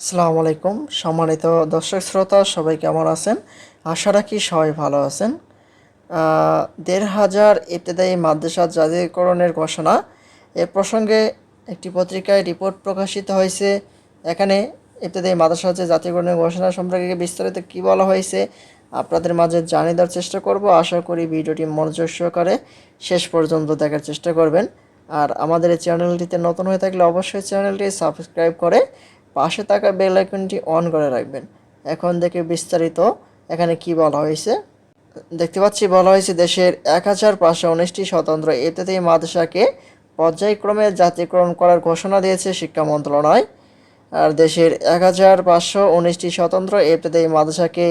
আসসালামু আলাইকুম। সম্মানিত দর্শক শ্রোতা, সবাই কেমন আছেন? আশা রাখি সবাই ভালো আছেন। দেড় হাজার ইবতেদায়ী মাদ্রাসা জাতীয়করণের ঘোষণা। এ প্রসঙ্গে একটি পত্রিকায় রিপোর্ট প্রকাশিত হয়েছে। এখানে ইবতেদায়ী মাদ্রাসা যে জাতীয়করণের ঘোষণা সম্পর্কে বিস্তারিত কী বলা হয়েছে আপনাদের মাঝে জানিয়ে দেওয়ার চেষ্টা করব। আশা করি ভিডিওটি মনোযোগ সহকারে শেষ পর্যন্ত দেখার চেষ্টা করবেন। আর আমাদের এই চ্যানেলটিতে নতুন হয়ে থাকলে অবশ্যই চ্যানেলটি সাবস্ক্রাইব করে পাশে থাকা বেল আইকনটি অন করে রাখবেন। এখন দেখে বিস্তারিত এখানে কি বলা হয়েছে। দেখতে পাচ্ছি, বলা হয়েছে দেশের এক হাজার পাঁচশো উনিশটি স্বতন্ত্র এতে মাদ্রাসাকে পর্যায়ক্রমে জাতীয়করণ করার ঘোষণা দিয়েছে শিক্ষা মন্ত্রণালয়। আর দেশের এক হাজার পাঁচশো উনিশটি স্বতন্ত্র এফতেদায়ী মাদ্রাসাকে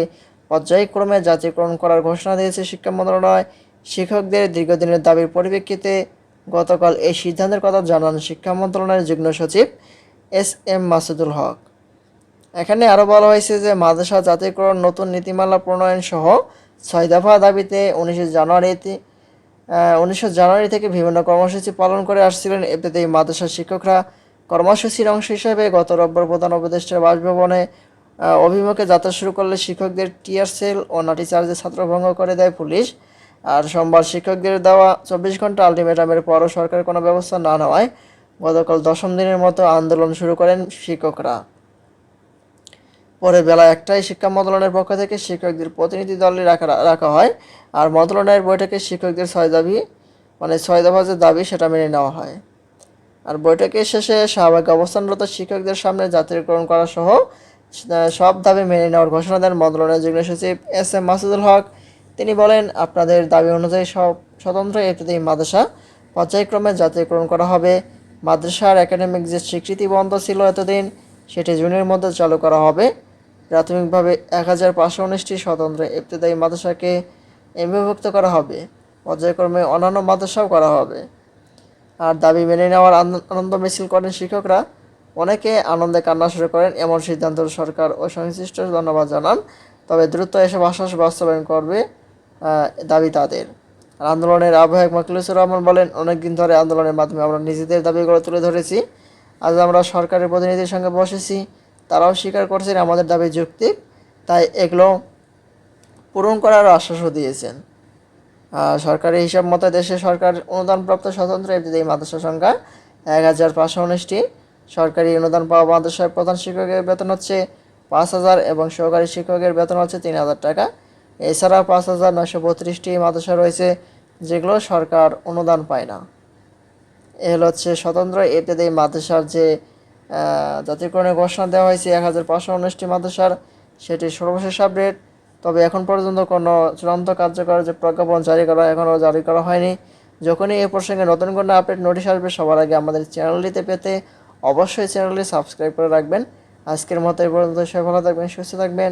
পর্যায়ক্রমে জাতীয়করণ করার ঘোষণা দিয়েছে শিক্ষা মন্ত্রণালয়। শিক্ষকদের দীর্ঘদিনের দাবির পরিপ্রেক্ষিতে গতকাল এই সিদ্ধান্তের কথা জানান শিক্ষা মন্ত্রণালয়ের যুগ্ম সচিব এস এম মাসুদুল হক। এখানে আরও বলা হয়েছে যে, মাদ্রাসা জাতীয়করণ নতুন নীতিমালা প্রণয়ন সহ ছয় দফা দাবিতে উনিশে জানুয়ারিতে উনিশশো জানুয়ারি থেকে বিভিন্ন কর্মসূচি পালন করে আসছিলেন এতে এই মাদ্রাসার শিক্ষকরা। কর্মসূচির অংশ হিসেবে গত রোববার প্রধান উপদেষ্টার বাসভবনে অভিমুখে যাত্রা শুরু করলে শিক্ষকদের টিয়ার সেল ও লাঠি চার্জে ছাত্রভঙ্গ করে দেয় পুলিশ। আর সোমবার শিক্ষকদের দেওয়া চব্বিশ ঘণ্টা আলটিমেটামের পরও সরকার কোনো ব্যবস্থা না নেওয়ায় গতকাল দশম দিনের মতো আন্দোলন শুরু করেন শিক্ষকরা। পরে বেলা একটায় শিক্ষা মন্ত্রণালয়ের পক্ষ থেকে শিক্ষকদের প্রতিনিধি দল রাখা রাখা হয় আর মন্ত্রণালয়ের বৈঠকে শিক্ষকদের ছয় দাবি মানে ছয় দফা যে দাবি সেটা মেনে নেওয়া হয়। আর বৈঠকের শেষে স্বাভাবিক অবস্থানরত শিক্ষকদের সামনে জাতীয়করণ করা সহ সব দাবি মেনে নেওয়ার ঘোষণা দেন মন্ত্রণালয়ের যুগ্ম সচিব এস এম মাসুদুল হক। তিনি বলেন, আপনাদের দাবি অনুযায়ী সব স্বতন্ত্র ইত্যাদি মাদ্রাসা, পর্যায়ক্রমে জাতীয়করণ করা হবে। মাদ্রাসার একাডেমিক যে স্বীকৃতি বন্ধ ছিল এতদিন, সেটি জুনের মধ্যে চালু করা হবে। প্রাথমিকভাবে এক হাজার পাঁচশো উনিশটি স্বতন্ত্র ইবতদায়ী মাদ্রাসাকে এমবিভুক্ত করা হবে। পর্যায়ক্রমে অন্যান্য মাদ্রাসাও করা হবে। আর দাবি মেনে নেওয়ার আনন্দ- আনন্দ মিছিল করেন শিক্ষকরা। অনেকে আনন্দে কান্না শুরু করেন, এমন সিদ্ধান্ত সরকার ও সংশ্লিষ্ট ধন্যবাদ জানান। তবে দ্রুত এসব আশ্বাস বাস্তবায়ন করবে দাবি তাদের। আর আন্দোলনের আহ্বায়ক মাকলুসুর রহমান বলেন, অনেকদিন ধরে আন্দোলনের মাধ্যমে আমরা নিজেদের দাবিগুলো তুলে ধরেছি। আজ আমরা সরকারের প্রতিনিধির সঙ্গে বসেছি। তারাও স্বীকার করছেন আমাদের দাবি যুক্তি। তাই এগুলো পূরণ করার আশ্বাসও দিয়েছেন। সরকারি হিসাব মতো দেশে সরকার অনুদানপ্রাপ্ত স্বতন্ত্র এই মাদ্রাসা সংখ্যা এক হাজার পাঁচশো উনিশটি। সরকারি অনুদান পাওয়া মাদ্রাসার প্রধান শিক্ষকের বেতন হচ্ছে পাঁচ হাজার এবং সহকারী শিক্ষকের বেতন হচ্ছে তিন হাজার টাকা। এছাড়া পাঁচ হাজার নয়শো বত্রিশটি মাদ্রাসা রয়েছে, যেগুলো সরকার অনুদান পায় না। এ হলো হচ্ছে স্বতন্ত্র এতে মাদ্রাসার যে জাতীয়করণের ঘোষণা দেওয়া হয়েছে, এক হাজার পাঁচশো উনিশটি মাদ্রাসার, সেটি সর্বশেষ আপডেট। তবে এখন পর্যন্ত কোনো চূড়ান্ত কার্যকর যে প্রজ্ঞাপন জারি করা, এখনও জারি করা হয়নি। যখনই এ প্রসঙ্গে নতুন কোনো আপডেট নোটিশ আসবে, সবার আগে আমাদের চ্যানেলটিতে পেতে অবশ্যই চ্যানেলটি সাবস্ক্রাইব করে রাখবেন। আজকের মতো এই পর্যন্ত সে ভালো থাকবেন, সুস্থ থাকবেন।